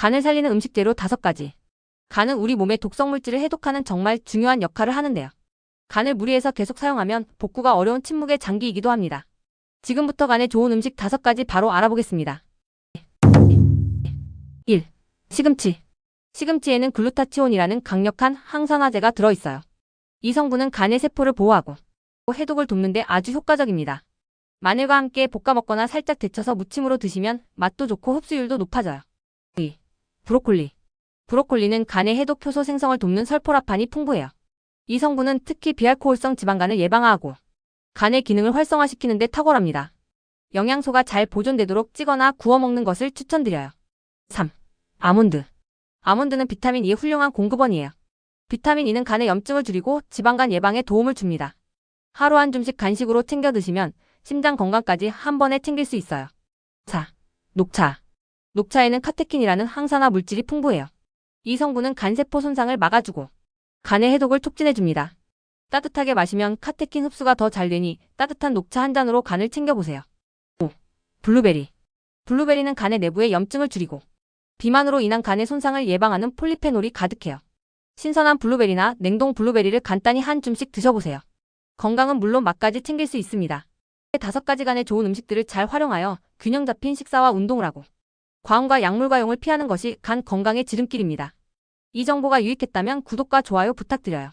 간을 살리는 음식 재료 5가지. 간은 우리 몸의 독성 물질을 해독하는 정말 중요한 역할을 하는데요. 간을 무리해서 계속 사용하면 복구가 어려운 침묵의 장기이기도 합니다. 지금부터 간에 좋은 음식 5가지 바로 알아보겠습니다. 1. 시금치. 시금치에는 글루타치온이라는 강력한 항산화제가 들어있어요. 이 성분은 간의 세포를 보호하고 해독을 돕는데 아주 효과적입니다. 마늘과 함께 볶아 먹거나 살짝 데쳐서 무침으로 드시면 맛도 좋고 흡수율도 높아져요. 2. 브로콜리. 브로콜리는 간의 해독 효소 생성을 돕는 설포라판이 풍부해요. 이 성분은 특히 비알코올성 지방간을 예방하고 간의 기능을 활성화시키는 데 탁월합니다. 영양소가 잘 보존되도록 찌거나 구워 먹는 것을 추천드려요. 3. 아몬드. 아몬드는 비타민 E의 훌륭한 공급원이에요. 비타민 E는 간의 염증을 줄이고 지방간 예방에 도움을 줍니다. 하루 한 줌씩 간식으로 챙겨 드시면 심장 건강까지 한 번에 챙길 수 있어요. 4. 녹차. 녹차에는 카테킨이라는 항산화 물질이 풍부해요. 이 성분은 간세포 손상을 막아주고 간의 해독을 촉진해줍니다. 따뜻하게 마시면 카테킨 흡수가 더 잘 되니 따뜻한 녹차 한 잔으로 간을 챙겨보세요. 5. 블루베리. 블루베리는 간의 내부의 염증을 줄이고 비만으로 인한 간의 손상을 예방하는 폴리페놀이 가득해요. 신선한 블루베리나 냉동 블루베리를 간단히 한 줌씩 드셔보세요. 건강은 물론 맛까지 챙길 수 있습니다. 다섯 가지 간의 좋은 음식들을 잘 활용하여 균형 잡힌 식사와 운동을 하고 과음과 약물과용을 피하는 것이 간 건강의 지름길입니다. 이 정보가 유익했다면 구독과 좋아요 부탁드려요.